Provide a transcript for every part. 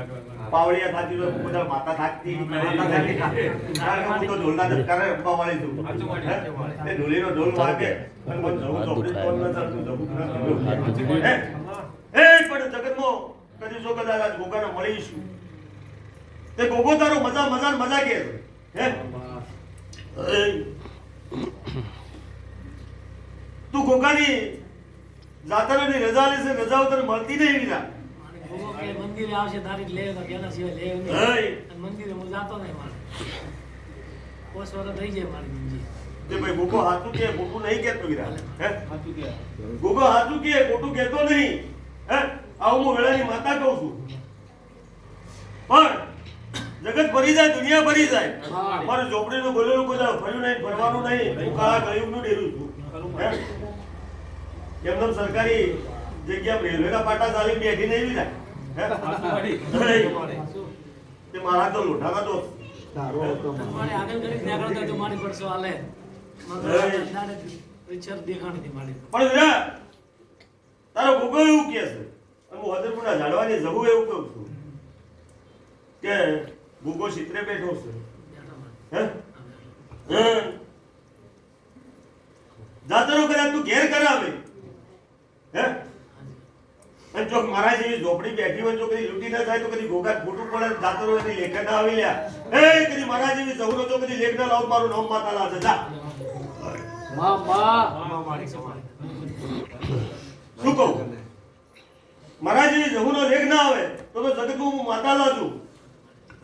પાવડિયા થાતી હોય બધા માતા થાકતી માતા થાકતી હું તો ઢોલના ધબકારે રમવા વાળી છું. હે? ઢોલીનો ઢોલ વાગે અને મને જવું ચોપડી તો ન ચાલતું, જવું ન ચાલતું. હે? હે, પણ જગતમાં કદી જો કદાચ આજ ગોગાને મળીશું. તે ગોગો તારો મજા મજા મજા કે હે? એ. તું ગોગાની જાતરાની રજા લેશે રજાઓ તને મળતી નહીં કે મંદિરે આવશે તારીખ લે તો કેના સિવાય લે નહીં. મંદિરે હું જાતો નહીં મારે. પોસ વરસ થઈ જાય મારી જિંદગી તે ભાઈ ગોગો હાથું કે ખોટું નહીં કહેતો વીરા હે? ગોગો હાથું કે ખોટું કહેતો નહીં. હે? આવું હું વેળાની માતા કહું છું. પણ જગત ભરી જાય દુનિયા ભરી જાય. મારું ઝોપડીનું બોલેલું કોઈ ફર્યું નહીં ફરવાનું નહીં. હું કાળા ગળિયુંનું ડેરું છું? એમનેમ સરકારી જગ્યા રેલવેના પાટા ચાલી બેઠી નહીં વીરા તે મારા તો લોઠાના હતો મારે. આગળ કરી તો મારી મારી પણ તારો ગોગો એવું કે છે? અને હું હદરપુરના ઝાડવાની જવું એવું કહું છું. કે ગોગો સિત્રે બેઠો છે. હે? હે? જાતરો કદાચ તું ઘેર કરાવે. જો મારા જેવી ઝોપડી બેઠી હોય તો કદી લૂંટી ના થાય તો કદી ગોગા ખોટું પડે જાતરો કદી લેખ ના આવી લ્યા. એ કદી મારા જેવી જવરો તો કદી લેખ ના લાવ મારું નામ માતા લાવશે જા. શું કહું? મારા જેવી જહુનો લેખ ના આવે તો તો જગતમાં હું માતા લાજુ.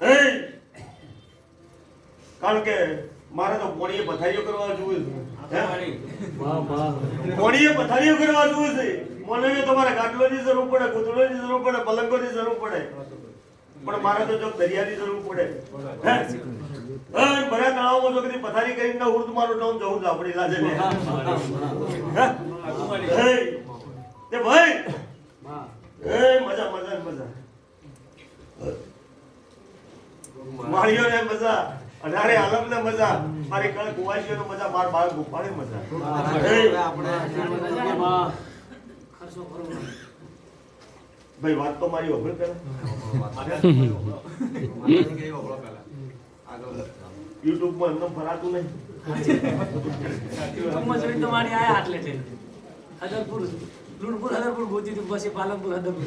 હે? કારણ કે મારે તો કોણીએ પથારીઓ કરવા જોઈએ કોણીએ પથારીઓ કરવા જોઈએ છે. મને તમારે ગાટલોની જરૂર પડે કૂતરોની જરૂર પડે પલંગોની જરૂર પડે. પણ મારે તો જો દરિયાની જરૂર પડે. હે? ભર્યા તળાવમાં જો કદી પથારી કરીને ઉડતું મારું નામ જવું લાપડી લાજે તે ભાઈ? એ મજા મજા મજા. માળીઓ ને મજા અઢારે આલમ ને મજા મારી કળ કુવાસીઓ ને મજા માર બાળ ગોપાળે મજા. હે, ખર્ચો કરવો ભાઈ વાત તો મારી ઓગળ પહેલા. યુટ્યુબમાં એમનેમ ફરાતું નહીં. ગમત જોઈને તો મારી આયા આટલે છે. હદરપુર લુણપુર હદરપુર ગોતી હતી પછી પાલનપુર હદરપુર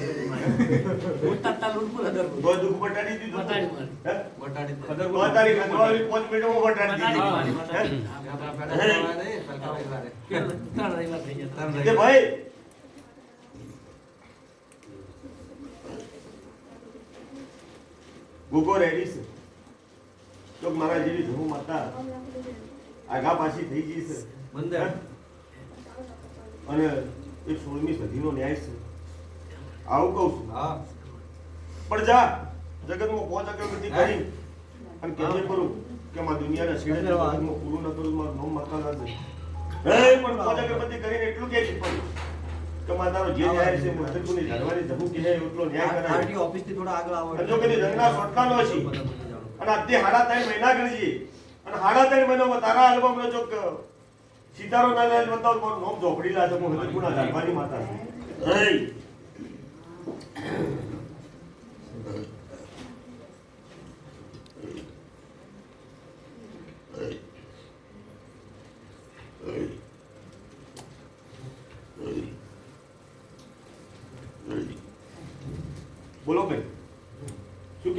ઉઠતા તા લુણપુર હદરપુર. કોઈ દુઃખ બટાડી દીધું? ખંડવાળી પાંચ મિનિટમાં હે? ભાઈ ગુગો રેડી છે તો મારા જેવી ધૂમ માતા આગા પાછી થઈ ગઈ છે. બંદર. અને એ સોળમી સદીનો ન્યાય છે. આવું કહું છું. હા. પણ જા જગતમાં પહોંચ અગરબત્તી કરી. અને કેજે કરું કે માં દુનિયાના છેડે જગતમાં પૂરું ન કરું મારું નામ માતા ના છે હે પણ પહોંચ અગરબત્તી કરીને એટલું કે પણ. કે માં તારો જે ન્યાય છે એટલો ન્યાય કરાય ઓફિસથી થોડા આગળ આવો. અને જો કદી રંગના સોટકાનો અને હાડા ત્રણ મહિના ગણજી. અને હાડા ત્રણ મહિનામાં તારા આલ્બમ નો ચોક સિતારો ના લે બતાવ મારું નામ ઝોપડી હું માતા છું. હે બોલો ભાઈ.